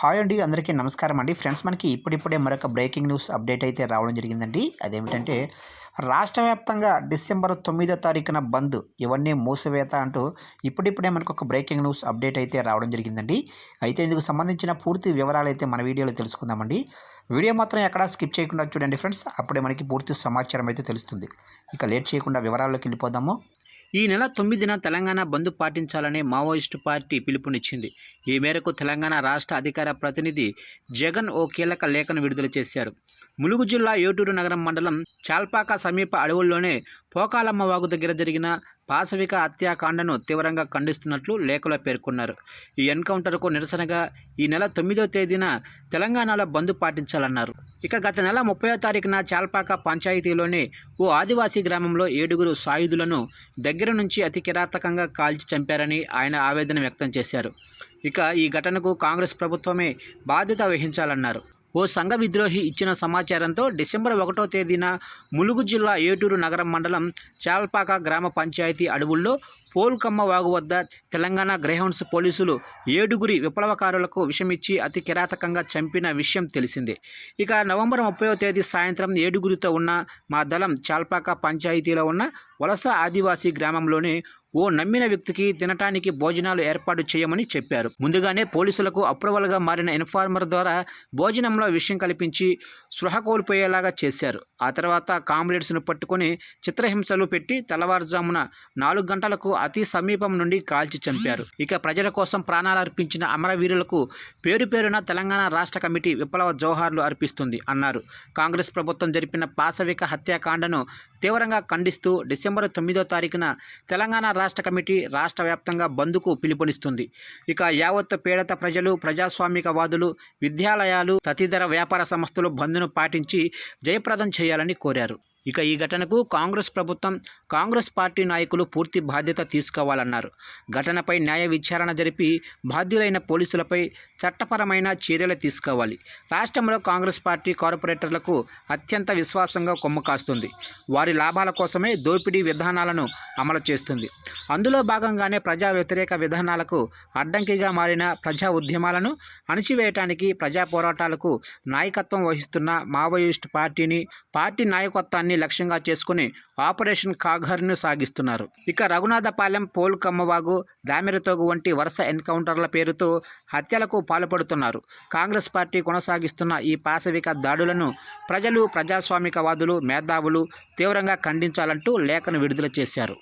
Hi అండి అందరికీ నమస్కారం అండి. ఫ్రెండ్స్ మనకి ఇప్పుడిప్పుడే మరొక బ్రేకింగ్ న్యూస్ అప్డేట్ అయితే రావడం జరిగిందండి. అదేమిటంటే రాష్ట్ర వ్యాప్తంగా డిసెంబర్ తొమ్మిదో తారీఖున బంద్ ఇవన్నీ మూసివేత అంటూ ఇప్పుడిప్పుడే మనకు ఒక బ్రేకింగ్ న్యూస్ అప్డేట్ అయితే రావడం జరిగిందండి. అయితే ఇందుకు సంబంధించిన పూర్తి వివరాలు అయితే మన వీడియోలో తెలుసుకుందామండి. వీడియో మాత్రం ఎక్కడా స్కిప్ చేయకుండా చూడండి ఫ్రెండ్స్. అప్పుడే మనకి పూర్తి సమాచారం అయితే తెలుస్తుంది. ఇక లేట్ చేయకుండా వివరాల్లోకి వెళ్ళిపోదాము. ఈ నెల తొమ్మిదిన తెలంగాణ బంద్ పాటించాలని మావోయిస్టు పార్టీ పిలుపునిచ్చింది. ఈ మేరకు తెలంగాణ రాష్ట్ర అధికార ప్రతినిధి జగన్ ఓ కీలక లేఖను విడుదల చేశారు. ములుగు జిల్లా ఏటూరు నగరం మండలం చాల్పాక సమీప అడవుల్లోనే పోకాలమ్మ వాగు దగ్గర జరిగిన పాశవిక హత్యాకాండను తీవ్రంగా ఖండిస్తున్నట్లు లేఖలో పేర్కొన్నారు. ఈ ఎన్కౌంటర్కు నిరసనగా ఈ నెల తొమ్మిదో తేదీన తెలంగాణలో బంద్ పాటించాలన్నారు. ఇక గత నెల ముప్పై తారీఖున చాల్పాక పంచాయతీలోని ఓ ఆదివాసీ గ్రామంలో ఏడుగురు సాయుధులను దగ్గర నుంచి అతి కిరాతకంగా కాల్చి చంపారని ఆయన ఆవేదన వ్యక్తం చేశారు. ఇక ఈ ఘటనకు కాంగ్రెస్ ప్రభుత్వమే బాధ్యత వహించాలన్నారు. ఓ సంఘ విద్రోహి ఇచ్చిన సమాచారంతో డిసెంబర్ ఒకటో తేదీన ములుగు జిల్లా ఏటూరు నగరం మండలం చాల్పాక గ్రామ పంచాయతీ అడవుల్లో పోల్కమ్మ వాగు వద్ద తెలంగాణ గ్రేహౌండ్స్ పోలీసులు ఏడుగురి విప్లవకారులకు విషమిచ్చి అతి కిరాతకంగా చంపిన విషయం తెలిసిందే. ఇక నవంబర్ ముప్పయో తేదీ సాయంత్రం ఏడుగురితో ఉన్న మా దళం చాల్పాక పంచాయతీలో ఉన్న వలస ఆదివాసీ గ్రామంలోని ఓ నమ్మిన వ్యక్తికి తినటానికి భోజనాలు ఏర్పాటు చేయమని చెప్పారు. ముందుగానే పోలీసులకు అప్రూవల్గా మారిన ఇన్ఫార్మర్ ద్వారా భోజనంలో విషయం కల్పించి స్పృహ కోల్పోయేలాగా చేశారు. ఆ తర్వాత కామ్రేడ్స్ను పట్టుకొని చిత్రహింసలు పెట్టి తెల్లవారుజామున నాలుగు గంటలకు అతి సమీపం నుండి కాల్చి చంపారు. ఇక ప్రజల కోసం ప్రాణాలు అర్పించిన అమరవీరులకు పేరు పేరున తెలంగాణ రాష్ట్ర కమిటీ విప్లవ జోహార్లు అర్పిస్తుంది అన్నారు. కాంగ్రెస్ ప్రభుత్వం జరిపిన పాశవిక హత్యాకాండను తీవ్రంగా ఖండిస్తూ డిసెంబర్ తొమ్మిదో తారీఖున తెలంగాణ రాష్ట్ర కమిటీ రాష్ట్ర వ్యాప్తంగా బంద్కు పిలుపునిస్తుంది. ఇక యావత్ పీడత ప్రజలు ప్రజాస్వామికవాదులు విద్యాలయాలు తదితర వ్యాపార సంస్థలు బంద్ను పాటించి జయప్రదం చేయాలని కోరారు. ఇక ఈ ఘటనకు కాంగ్రెస్ ప్రభుత్వం కాంగ్రెస్ పార్టీ నాయకులు పూర్తి బాధ్యత తీసుకోవాలన్నారు. ఘటనపై న్యాయ విచారణ జరిపి బాధ్యులైన పోలీసులపై చట్టపరమైన చర్యలు తీసుకోవాలి. రాష్ట్రంలో కాంగ్రెస్ పార్టీ కార్పొరేటర్లకు అత్యంత విశ్వాసంగా కొమ్ము కాస్తుంది. వారి లాభాల కోసమే దోపిడీ విధానాలను అమలు చేస్తుంది. అందులో భాగంగానే ప్రజా వ్యతిరేక విధానాలకు అడ్డంకిగా మారిన ప్రజా ఉద్యమాలను అణిచివేయటానికి ప్రజా పోరాటాలకు నాయకత్వం వహిస్తున్న మావోయిస్ట్ పార్టీని పార్టీ నాయకత్వాన్ని లక్ష్యంగా చేసుకుని ఆపరేషన్ కాఘర్ను సాగిస్తున్నారు. ఇక రఘునాథపాలెం పోల్కమ్మవాగు దామెరతోగు వంటి వరుస ఎన్కౌంటర్ల పేరుతో హత్యలకు పాల్పడుతున్నారు. కాంగ్రెస్ పార్టీ కొనసాగిస్తున్న ఈ పాశవిక దాడులను ప్రజలు ప్రజాస్వామికవాదులు మేధావులు తీవ్రంగా ఖండించాలంటూ లేఖను విడుదల చేశారు.